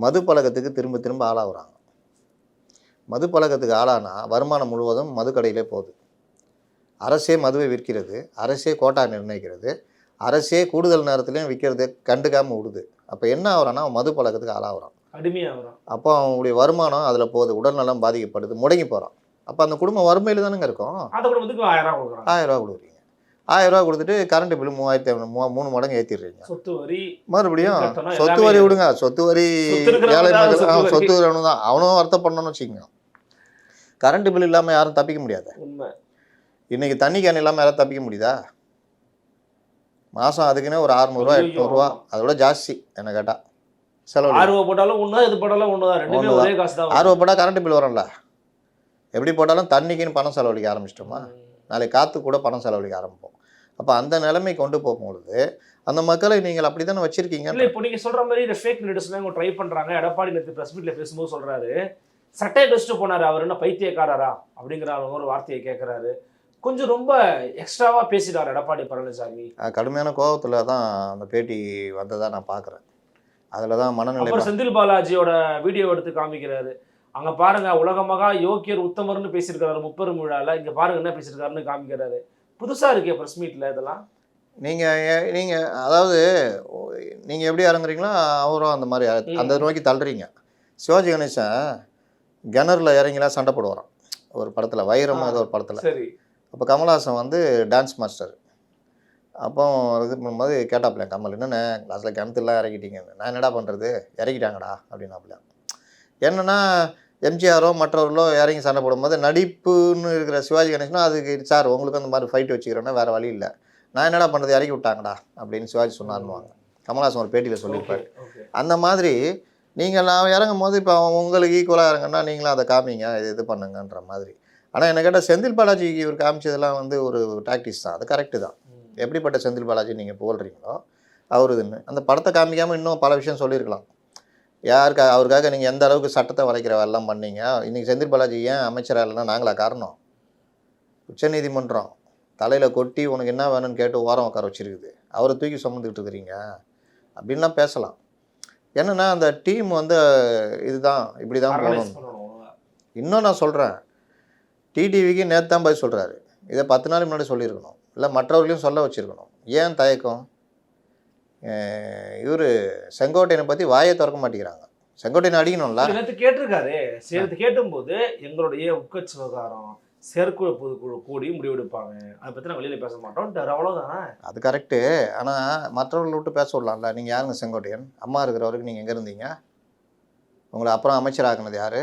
மது பழக்கத்துக்கு திரும்ப திரும்ப ஆளாகுறாங்க. மது பழக்கத்துக்கு ஆளானா வருமானம் முழுவதும் மது கடையிலே போகுது. அரசே மதுவை விற்கிறது அரசே கோட்டா நிர்ணயிக்கிறது அரசே கூடுதல் நேரத்துலையும் விற்கிறது கண்டுக்காமல் விடுது. அப்போ என்ன ஆகுறான்னா மது பழக்கத்துக்கு ஆளாகிறான். அடிமையா வரும் அப்போ அவங்களுடைய வருமானம் அதில் போகுது. உடல்நலம் பாதிக்கப்படுது. முடங்கி போகிறான் அப்போ அந்த குடும்பம் வறுமையில் தானுங்க இருக்கும்? அதை கூட வந்து ஆயிரம் கொடுக்குறாங்க ஆயிரம் ரூபா கொடுக்குறீங்க. ஆயிரம் ரூபா கொடுத்துட்டு கரண்ட் பில்லு மூவாயிரத்தி ஐநூறு மூணு மடங்கு ஏற்றிடுறீங்க சொத்து வரி மறுபடியும் சொத்து வரி விடுங்க. சொத்து வரி ஏழை தான் மக்கள் சொத்து வரி. வரணும் தான். அவனும் வருத்தப்படணும்னு வச்சுக்கோங்க. கரண்ட் பில் இல்லாமல் யாரும் தப்பிக்க முடியாது? இன்னைக்கு தண்ணி கேன் இல்லாமல் யாரும் தப்பிக்க முடியுதா? மாதம் அதுக்குன்னே ஒரு அறுநூறுவா ஐயோ, எட்நூறுவா அதோட ஜாஸ்தி என்ன கேட்டால் செலவு ரூபா போட்டாலும் ஒண்ணுதான் இது போட்டாலும் ஒண்ணுதான் ரெண்டுமே ஒண்ணுதான். ஒரே காசு தான் ஆர்வம் போட்டால் கரண்ட் பில் வரும்ல. எப்படி போட்டாலும் தண்ணிக்குன்னு பணம் செலவழிக்க ஆரம்பிச்சிட்டோமா? நாளைக்கு காற்று கூட பணம் செலவழிக்க ஆரம்பிப்போம். அப்போ அந்த நிலைமை கொண்டு போகும்பொழுது அந்த மக்களை நீங்கள் அப்படி தானே வச்சுருக்கீங்க? இல்ல இப்போ நீங்க சொல்ற மாதிரி இந்த ஃபேக் நியூஸ்லாம் இவங்க ட்ரை பண்றாங்க. எடப்பாடி நேற்று பிரஸ் மீட்ல பேசும்போது சொல்றாரு. சட்டையை வச்சுட்டு போனாரு. அவர் என்ன பைத்தியக்காரரா? அப்படிங்கிற ஒரு வார்த்தையை கேட்கறாரு கொஞ்சம் ரொம்ப எக்ஸ்ட்ராவா பேசிட்டார் எடப்பாடி பழனிசாமி. கடுமையான கோபத்தில் தான் அந்த பேட்டி வந்ததா நான் பார்க்குறேன் அதில் தான் மனநிலை செந்தில் பாலாஜியோட வீடியோ எடுத்து காமிக்கிறாரு. அங்க பாருங்க உலகமகா யோக்கியர் உத்தமர்னு பேசியிருக்காரு முப்பெரும் விழால. இங்க பாருங்க என்ன பேசியிருக்காருன்னு காமிக்கிறாரு. புதுசா இருக்கே பிரஸ் மீட்ல இதெல்லாம். நீங்கள் நீங்கள் அதாவது நீங்கள் எப்படி இறங்குறீங்களோ அவரும் அந்த மாதிரி அந்த நோக்கி தள்ளுறீங்க. சிவாஜி கணேசன் கிணறுல இறங்கிலாம் சண்டை போடுவாராம். ஒரு படத்தில் வைரம் ஏதோ ஒரு படத்தில். சரி. அப்போ கமல்ஹாசன் வந்து டான்ஸ் மாஸ்டர் அப்போ இது பண்ணும்போது கேட்டாப்ல கமல் என்னண்ணே கிளாஸில் கிணத்துலாம் இறக்கிட்டீங்கன்னு நான் என்னடா பண்ணுறது இறக்கிட்டாங்கடா அப்படின்னாப்புல. என்னன்னா எம்ஜிஆரோ மற்றவர்களோ இறங்கி சண்டை போடும்போது நடிப்புன்னு இருக்கிற சிவாஜி கணேசனா அதுக்கு சார் உங்களுக்கு அந்த மாதிரி ஃபைட் வச்சுக்கிறேன்னா வேறு வழி இல்லை. நான் என்னடா பண்ணுறது இறக்கி விட்டாங்கடா அப்படின்னு சிவாஜி சொன்னார்னுவாங்க கமல்ஹாசன் ஒரு பேட்டியில் சொல்லியிருப்பார். அந்த மாதிரி நீங்கள் நான் இறங்கும் போது இப்போ உங்களுக்கு ஈக்குவலாக இறங்குன்னா நீங்களும் அதை காமிங்க இது இது பண்ணுங்கன்ற மாதிரி. ஆனால் என்ன கேட்டால் செந்தில் பாலாஜிக்கு இவர் காமிச்சதெல்லாம் வந்து ஒரு டாக்டிஸ் தான். அது கரெக்டு தான். எப்படிப்பட்ட செந்தில் பாலாஜி நீங்கள் புகழ்றீங்களோ அவர் இதுன்னு அந்த படத்தை காமிக்காமல் இன்னும் பல விஷயம் சொல்லியிருக்கலாம். யாருக்கா அவருக்காக நீங்கள் எந்த அளவுக்கு சட்டத்தை வளைக்கிற வேலைலாம் பண்ணீங்க? இன்றைக்கி செந்தில் பாலாஜி ஏன் அமைச்சராக இல்லைன்னா நாங்களா காரணம்? உச்சநீதிமன்றம் தலையில் கொட்டி உனக்கு என்ன வேணும்னு கேட்டு ஓரம் உட்கார வச்சிருக்குது. அவரை தூக்கி சுமந்துக்கிட்டு இருக்கிறீங்க. அப்படின்லாம் பேசலாம். என்னன்னா அந்த டீம் வந்து இதுதான் இப்படி தான் போகணும். இன்னும் நான் சொல்கிறேன் டிடிவிக்கு நேற்று தான் போய் சொல்கிறாரு இதை பத்து நாள் முன்னாடி சொல்லியிருக்கணும். இல்லை மற்றவர்களையும் சொல்ல வச்சுருக்கணும். ஏன் தயக்கம்? இவர் செங்கோட்டையனை பற்றி வாயை திறக்க மாட்டேங்கிறாங்க. செங்கோட்டையனை அடிக்கணும்ல? நேற்று கேட்டிருக்காரு. சேர்த்து கேட்டும்போது எங்களுடைய உட்கட்சி விவகாரம் செயற்குழு பொதுக்குழு கூடி முடிவெடுப்பாங்க. அதை பத்தி நான் வெளியில பேச மாட்டோம். அவ்வளவுதானே? அது கரெக்டு ஆனால் மற்றவர்களை விட்டு பேச விடலாம்ல. நீங்கள் யாருங்க செங்கோட்டையன்? அம்மா இருக்கிற வரைக்கும் நீங்கள் எங்கே இருந்தீங்க? உங்களை அப்புறம் அமைச்சராக்குனது யார்?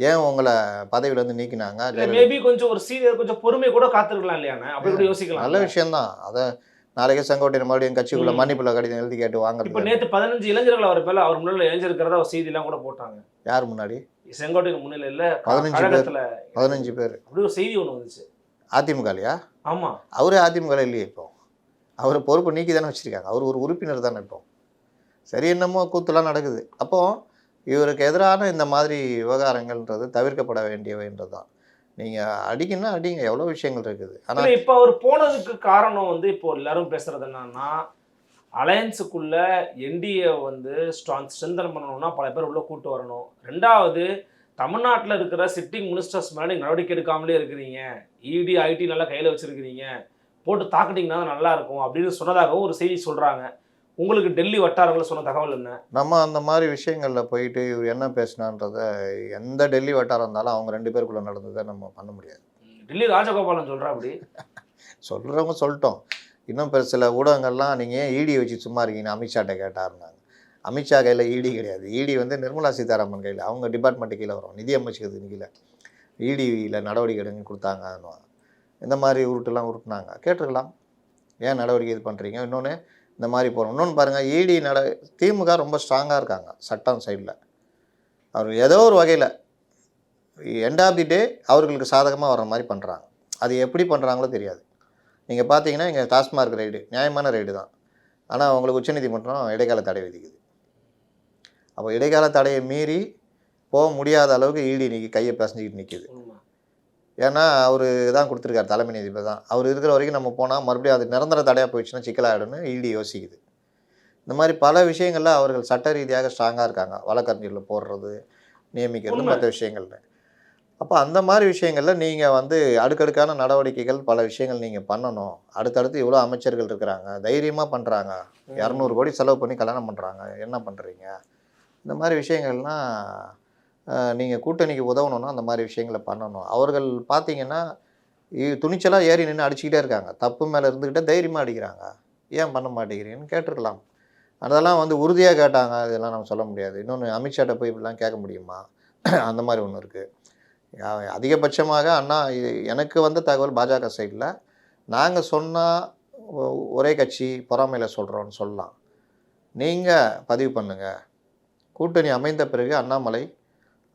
ஏன் உங்களை பதவியிலேருந்து நீக்கினாங்க? மேபி கொஞ்சம் ஒரு சீனியர் கொஞ்சம் பொறுமை கூட காத்திருக்கலாம் இல்லையாண்ணே அப்படி கூட யோசிக்கலாம். நல்ல விஷயம்தான். அதை நாளைக்கே செங்கோட்டையன் மறுபடியும் கட்சிக்குள்ள. மன்னிப்புல கடிதம் எழுதி கேட்டு இப்ப வாங்குறது நேத்து பதினஞ்சு இளைஞர்கள் அவர் மேல அவர் முன்னாடி இளைஞருக்கிறதா ஒரு செய்தி எல்லாம் கூட போட்டாங்க. யார் முன்னாடி? செங்கோட்டையன் முன்னிலையில பதினஞ்சு பேர். பதினஞ்சு பேர். அப்படி ஒரு செய்தி ஒண்ணு வந்துச்சு. அதிமுகலையா? ஆமா. அவரே அதிமுக இல்லையே இப்போ. அவர் பொறுப்பு நீக்கி தானே வச்சிருக்காங்க அவர் ஒரு உறுப்பினர் தானே இப்போ. சரி என்னமோ கூத்துலாம் நடக்குது. அப்போ இவருக்கு எதிரான இந்த மாதிரி விவகாரங்கள்ன்றது தவிர்க்கப்பட வேண்டியவைன்றது தான் நீங்கள் அடிக்கணும்னா அடிங்க எவ்வளோ விஷயங்கள் இருக்குது. ஆனால் இப்போ அவர் போனதுக்கு காரணம் வந்து இப்போ எல்லாரும் பேசுறது என்னன்னா அலையன்ஸுக்குள்ள என்டிஏ வந்து ஸ்ட்ராங் ஸ்ட்ரென்தன் பண்ணணும்னா பல பேர் உள்ள கூட்டு வரணும். ரெண்டாவது தமிழ்நாட்டில் இருக்கிற சிட்டிங் மினிஸ்டர்ஸ் மேலே நீங்கள் நடவடிக்கை எடுக்காமலே இருக்கிறீங்க. இடி ஐடி நல்லா கையில் வச்சுருக்கிறீங்க. போட்டு தாக்கிட்டீங்கன்னா நல்லா இருக்கும் அப்படின்னு சொன்னதாகவும் ஒரு செய்தி சொல்கிறாங்க உங்களுக்கு டெல்லி வட்டாரங்கள் சொன்ன தகவல் என்ன? நம்ம அந்த மாதிரி விஷயங்களில் போயிட்டு இவர் என்ன பேசினான்றத எந்த டெல்லி வட்டாரம் இருந்தாலும் அவங்க ரெண்டு பேருக்குள்ளே நடந்ததை நம்ம பண்ண முடியாது. டெல்லி ராஜகோபாலன் சொல்றா அப்படி. சொல்கிறவங்க சொல்லிட்டோம். இன்னும் பெரு சில ஊடகங்கள்லாம் நீங்கள் ஏன் ஈடி வச்சு சும்மா இருக்கீங்க அமித்ஷாட்ட கேட்டாருனாங்க அமித்ஷா கையில் ஈடி கிடையாது. ஈடி வந்து நிர்மலா சீதாராமன் கையில் அவங்க டிபார்ட்மெண்ட்டு கீழே வரும். நிதி அமைச்சகத்துக்கு கீழே. ஈடியில் நடவடிக்கை எடுங்க கொடுத்தாங்க இந்த மாதிரி உருட்டுலாம் உருட்டுனாங்க. கேட்டிருக்கலாம். ஏன் நடவடிக்கை இது பண்ணுறீங்க இன்னொன்று இந்த மாதிரி போகிறோம் இன்னொன்று பாருங்கள் இடி நட திமுக ரொம்ப ஸ்ட்ராங்காக இருக்காங்க சட்டம் சைடில் அவர் ஏதோ ஒரு வகையில் எண்ட் ஆஃப் தி டே அவர்களுக்கு சாதகமாக வர்ற மாதிரி பண்ணுறாங்க அது எப்படி பண்ணுறாங்களோ தெரியாது. நீங்கள் பார்த்தீங்கன்னா இங்கே டாஸ்மார்க் ரைடு நியாயமான ரைடு தான். ஆனால் அவங்களுக்கு உச்சநீதிமன்றம் இடைக்கால தடை விதிக்குது. அப்போ இடைக்கால தடையை மீறி போக முடியாத அளவுக்கு ஈடி இன்றைக்கி கையை பிசைஞ்சிக்கிட்டு நிற்கிது ஏன்னா அவர் தான் கொடுத்துருக்காரு தலைமை நீதிபதி தான். அவர் இருக்கிற வரைக்கும் நம்ம போனால் மறுபடியும் அது நிரந்தர தடையாக போயிடுச்சுன்னா சிக்கலாகிடும்னு இடி யோசிக்குது. இந்த மாதிரி பல விஷயங்களில் அவர்கள் சட்ட ரீதியாக ஸ்ட்ராங்காக இருக்காங்க. வழக்கறிஞர்களை போடுறது நியமிக்கிறது. மற்ற விஷயங்கள்ல. அப்போ அந்த மாதிரி விஷயங்களில் நீங்கள் வந்து அடுக்கடுக்கான நடவடிக்கைகள் பல விஷயங்கள் நீங்கள் பண்ணணும். அடுத்தடுத்து இவ்வளோ அமைச்சர்கள் இருக்கிறாங்க. தைரியமாக பண்ணுறாங்க இரநூறு கோடி செலவு பண்ணி கல்யாணம் பண்ணுறாங்க என்ன பண்ணுறீங்க இந்த மாதிரி விஷயங்கள்லாம் நீங்கள் கூட்டணிக்கு உதவணும்னா அந்த மாதிரி விஷயங்களை பண்ணணும். அவர்கள் பார்த்தீங்கன்னா இ- ஏறி நின்று அடிச்சுக்கிட்டே இருக்காங்க. தப்பு மேலே இருந்துக்கிட்டே தைரியமாக அடிக்கிறாங்க. ஏன் பண்ண மாட்டேங்கிறீங்கன்னு கேட்டிருக்கலாம். அதெல்லாம் வந்து உறுதியாக கேட்டாங்க. இதெல்லாம் நம்ம சொல்ல முடியாது. இன்னொன்று அமித்ஷாட்ட போய் இப்படிலாம் கேட்க முடியுமா? அந்த மாதிரி ஒன்று இருக்குது அதிகபட்சமாக அண்ணா இது எனக்கு வந்த தகவல் பாஜக சைடில் நாங்கள் சொன்னால் ஒரே கட்சி பொறாமையில் சொல்கிறோன்னு சொல்லலாம். நீங்கள் பதிவு பண்ணுங்கள் கூட்டணி அமைந்த பிறகு அண்ணாமலை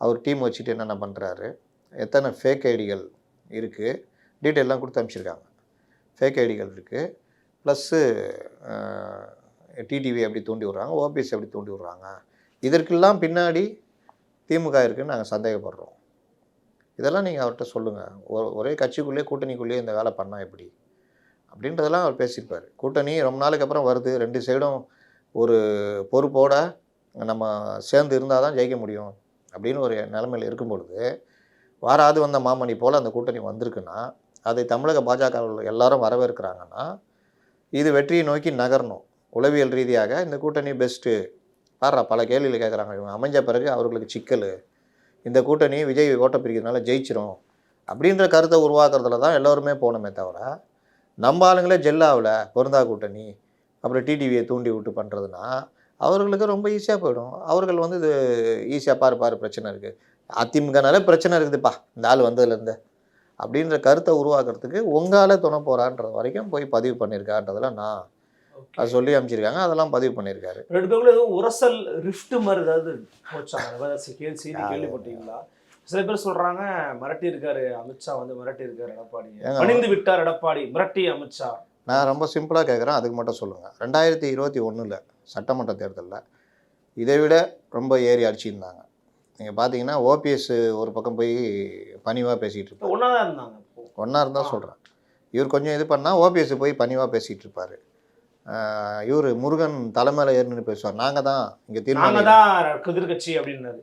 அவர் டீம் வச்சுட்டு என்னென்ன பண்ணுறாரு எத்தனை ஃபேக் ஐடிகள் இருக்குது டீட்டெயிலாம் கொடுத்து அனுப்பிச்சிருக்காங்க. ஃபேக் ஐடிகள் இருக்குது ப்ளஸ்ஸு டிடிவி எப்படி தூண்டி விட்றாங்க ஓபிஎஸ் எப்படி தூண்டி விட்றாங்க. இதற்கெல்லாம் பின்னாடி திமுக இருக்குன்னு நாங்கள் சந்தேகப்படுறோம். இதெல்லாம் நீங்கள் அவர்கிட்ட சொல்லுங்கள் ஒரே கட்சிக்குள்ளேயே கூட்டணிக்குள்ளேயே இந்த வேலை பண்ணால் எப்படி? அப்படின்றதெல்லாம் அவர் பேசியிருப்பார். கூட்டணி ரொம்ப நாளுக்கு அப்புறம் வருது. ரெண்டு சைடும் ஒரு பொறுப்போட நம்ம சேர்ந்து இருந்தால் தான் ஜெயிக்க முடியும். அப்படின்னு ஒரு நிலைமையில் இருக்கும் பொழுது வாராது வந்த மாமணி போல் அந்த கூட்டணி வந்திருக்குன்னா அதை தமிழக பாஜக எல்லாரும் வரவேற்கிறாங்கன்னா இது வெற்றியை நோக்கி நகரணும். உளவியல் ரீதியாக இந்த கூட்டணி பெஸ்ட்டு பாடுறா பல கேள்விகள் கேட்குறாங்க இவங்க அமைஞ்ச பிறகு அவர்களுக்கு சிக்கல். இந்த கூட்டணி விஜய் ஓட்ட பிரிக்கிறதுனால ஜெயிச்சிரும். அப்படின்ற கருத்தை உருவாக்குறதுல தான் எல்லோருமே போனோமே தவிர நம்ம ஆளுங்களே ஜெல்லாவில் பொருந்தா கூட்டணி அப்புறம் டிடிவியை தூண்டி விட்டு பண்ணுறதுனா அவர்களுக்கு ரொம்ப ஈஸியாக போயிடும். அவர்கள் வந்து இது ஈஸியாக பாரு பாரு பிரச்சனை இருக்குது அதிமுகனால பிரச்சனை இருக்குதுப்பா இந்த ஆள் வந்ததுலேருந்து. அப்படின்ற கருத்தை உருவாக்குறதுக்கு உங்களால் துணை போகிறான்றது வரைக்கும் போய் பதிவு பண்ணியிருக்கான்றதுல நான் அது சொல்லி அமைச்சிருக்காங்க அதெல்லாம் பதிவு பண்ணியிருக்காரு. ரெண்டு பேருக்குள்ள ஏதோ உரசல் ரிஃப்ட் மாதிரி ஏதாவது? கேள்விப்பட்டீங்களா? சில பேர் சொல்றாங்க மிரட்டி இருக்காரு அமித்ஷா வந்து மிரட்டி இருக்காரு எடப்பாடி? பணிந்து விட்டார் எடப்பாடி மிரட்டி அமித்ஷா. நான் ரொம்ப சிம்பிளாக கேட்குறேன் அதுக்கு மட்டும் சொல்லுங்கள் ரெண்டாயிரத்தி இருபத்தி ஒன்றில் சட்டமன்ற தேர்தலில். இதை விட ரொம்ப ஏறி அடிச்சிருந்தாங்க. நீங்கள் பார்த்தீங்கன்னா ஓபிஎஸ் ஒரு பக்கம் போய் பணிவாக பேசிகிட்டு இருப்பார். ஒன்னா தான் இருந்தாங்க. ஒன்றா இருந்தால் சொல்கிறேன் இவர் கொஞ்சம் இது பண்ணால் ஓபிஎஸ் போய் பணிவாக பேசிகிட்டு இருப்பார். இவர் முருகன் தலைமையில் ஏறினு பேசுவார். நாங்கள் தான் இங்கே தீர்மானம் கதிர்கட்சி அப்படின்னாரு.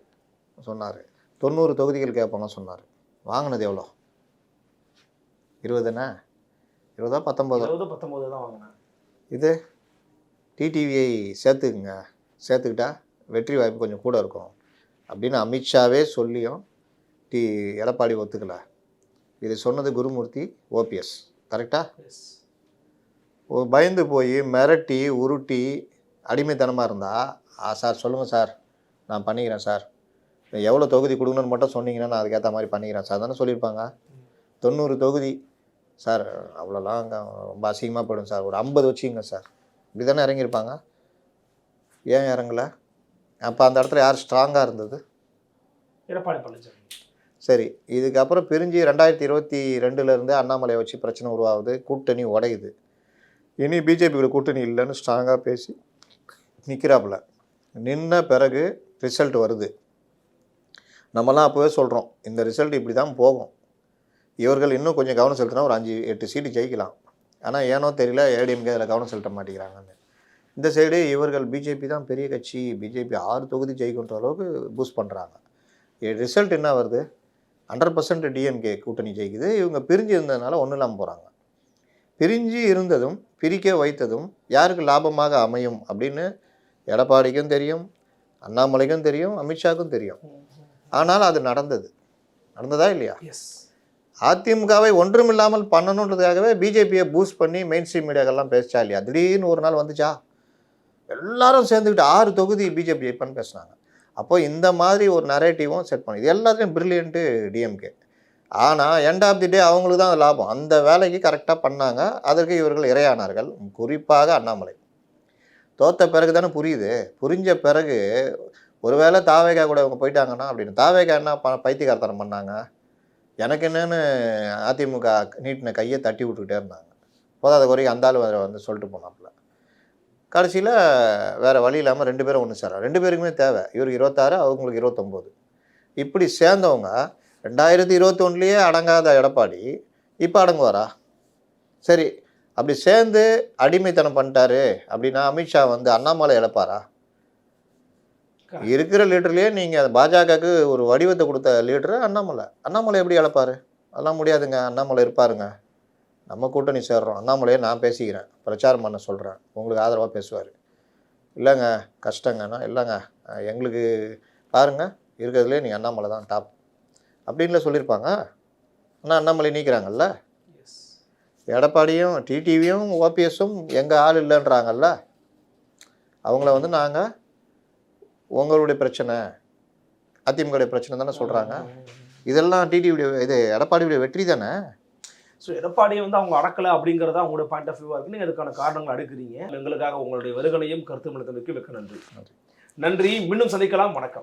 சொன்னார். தொண்ணூறு தொகுதிகள் கேட்போம்னு சொன்னார். வாங்கினது எவ்வளோ? இருபதுண்ணே இருபதா பத்தொம்போதோ? இருபது பத்தொன்பது தான் வாங்கினேன். இது? டிடிவியை சேர்த்துக்குங்க. சேர்த்துக்கிட்டா வெற்றி வாய்ப்பு கொஞ்சம் கூட இருக்கும். அப்படின்னு அமித்ஷாவே சொல்லியும் டி எடப்பாடி ஒத்துக்கல. இது சொன்னது குருமூர்த்தி ஓபிஎஸ் கரெக்டா? பயந்து போய் மிரட்டி உருட்டி அடிமைத்தனமாக இருந்தால் ஆ சார் சொல்லுங்கள் சார். நான் பண்ணிக்கிறேன் சார். எவ்வளோ தொகுதி கொடுங்கன்னு மட்டும் சொன்னீங்கன்னா நான் அதுக்கேற்ற மாதிரி பண்ணிக்கிறேன் சார். தானே சொல்லியிருப்பாங்க. தொண்ணூறு தொகுதி. சார் அவ்வளோலாம் அங்கே ரொம்ப அசிங்கமாக போயிடும் சார். ஒரு ஐம்பது வச்சுங்க சார். இப்படி தானே இறங்கியிருப்பாங்க? ஏன் இறங்கல? அப்போ அந்த இடத்துல யார் ஸ்ட்ராங்காக இருந்தது? எடப்பாடி பழனிசாமி. சரி இதுக்கப்புறம் பிரிஞ்சு ரெண்டாயிரத்தி இருபத்தி ரெண்டுலேருந்து அண்ணாமலையை வச்சு பிரச்சனை உருவாகுது கூட்டணி உடையுது. இனி பிஜேபியோட கூட்டணி இல்லைன்னு ஸ்ட்ராங்காக பேசி நிற்கிறாப்புல நின்ன பிறகு ரிசல்ட் வருது. நம்மலாம் அப்போவே சொல்கிறோம் இந்த ரிசல்ட் இப்படி தான் போகும். இவர்கள் இன்னும் கொஞ்சம் கவனம் செலுத்தினா ஒரு அஞ்சு எட்டு சீட்டு ஜெயிக்கலாம். ஆனால் ஏனோ தெரியல ஏடிஎம்கே அதில் கவனம் செலுத்த மாட்டேங்கிறாங்கன்னு. இந்த சைடு இவர்கள் பிஜேபி தான் பெரிய கட்சி. பிஜேபி ஆறு தொகுதி ஜெயிக்கின்ற அளவுக்கு பூஸ்ட் பண்ணுறாங்க ரிசல்ட் என்ன வருது? ஹண்ட்ரட் பர்சன்ட் டிஎம்கே கூட்டணி ஜெயிக்குது. இவங்க பிரிஞ்சு இருந்ததுனால ஒன்றும் இல்லாமல் போகிறாங்க பிரிஞ்சு இருந்ததும் பிரிக்க வைத்ததும் யாருக்கு லாபமாக அமையும் அப்படின்னு எடப்பாடிக்கும் தெரியும் அண்ணாமலைக்கும் தெரியும் அமித்ஷாக்கும் தெரியும். ஆனால் அது நடந்தது. நடந்ததா இல்லையா? எஸ் அதிமுகவை ஒன்றுமில்லாமல் பண்ணணுன்றதுக்காகவே பிஜேபியை பூஸ்ட் பண்ணி மெயின் ஸ்ட்ரீம் மீடியாக்கெல்லாம் பேசிச்சா இல்லையா? திடீர்னு ஒரு நாள் வந்துச்சா? எல்லாரும் சேர்ந்துக்கிட்டு ஆறு தொகுதி பிஜேபி ஜெயிப்பான்னு பேசுனாங்க. அப்போ இந்த மாதிரி ஒரு நரேட்டிவும் செட் பண்ணி இது எல்லாத்துலேயும் பிரில்லியன்ட்டு டிஎம்கே ஆனால் எண்ட் ஆஃப் தி டே அவங்களுக்கு தான் அது லாபம். அந்த வேலைக்கு கரெக்டாக பண்ணாங்க. அதற்கு இவர்கள் இரையானார்கள். குறிப்பாக அண்ணாமலை. தோத்த பிறகு தானே புரியுது. புரிஞ்ச பிறகு ஒருவேளை தாவேகா கூட இவங்க போயிட்டாங்கன்னா அப்படின்னு. தாவேகா என்ன ப பைத்தியகார்த்தனம் பண்ணாங்க? எனக்கு என்னென்னு அதிமுக நீட்டின கையை தட்டி விட்டுக்கிட்டே இருந்தாங்க. போதாத குறைக்கு அந்த ஆள் வேற வந்து சொல்லிட்டு போனாப்புல. கடைசியில் வேறு வழி இல்லாமல் ரெண்டு பேரும் ஒன்று சேர ரெண்டு பேருக்குமே தேவை. இவருக்கு இருபத்தாறு அவங்களுக்கு இருபத்தொம்போது. இப்படி சேர்ந்தவங்க ரெண்டாயிரத்தி இருபத்தொன்னுலேயே அடங்காத எடப்பாடி இப்போ அடங்குவாரா? சரி அப்படி சேர்ந்து அடிமைத்தனம் பண்ணிட்டாரு அப்படின்னா அமித்ஷா வந்து அண்ணாமலை இழப்பாரா? இருக்கிற லீடர்லேயே நீங்கள் பாஜகவுக்கு ஒரு வடிவத்தை கொடுத்த லீடரு அண்ணாமலை. அண்ணாமலை எப்படி இழப்பாரு அதெல்லாம் முடியாதுங்க. அண்ணாமலை இருப்பாருங்க. நம்ம கூட்டணி சேர்றோம். அண்ணாமலையை நான் பேசிக்கிறேன். பிரச்சாரம் பண்ண சொல்கிறேன் உங்களுக்கு ஆதரவாக பேசுவார். இல்லைங்க. கஷ்டங்கண்ணா இல்லைங்க. எங்களுக்கு பாருங்க. இருக்கிறதுலே நீ அண்ணாமலை தான் டாப் அப்படின்ல சொல்லியிருப்பாங்க. ஆனால் அண்ணாமலை நீக்கிறாங்கல்ல? எடப்பாடியும் டிடிவியும் ஓபிஎஸும் எங்கள் ஆள் இல்லைன்றாங்கல்ல? அவங்கள வந்து நாங்கள் உங்களுடைய பிரச்சனை அதிமுகவுடைய பிரச்சனை தானே சொல்கிறாங்க இதெல்லாம் டிடிவியுடைய இது எடப்பாடியுடைய வெற்றி தானே? ஸோ எடப்பாடியை வந்து அவங்க அடக்கலை அப்படிங்கிறத அவங்களோட பாயிண்ட் ஆஃப் வியூவாக இருக்கு. நீங்கள் அதுக்கான காரணங்கள் அடுக்குறீங்க. எங்களுக்காக உங்களுடைய வருகனையும் கருத்து மனிதனுக்கு மிக்க நன்றி. நன்றி. மீண்டும் சந்திக்கலாம். வணக்கம்.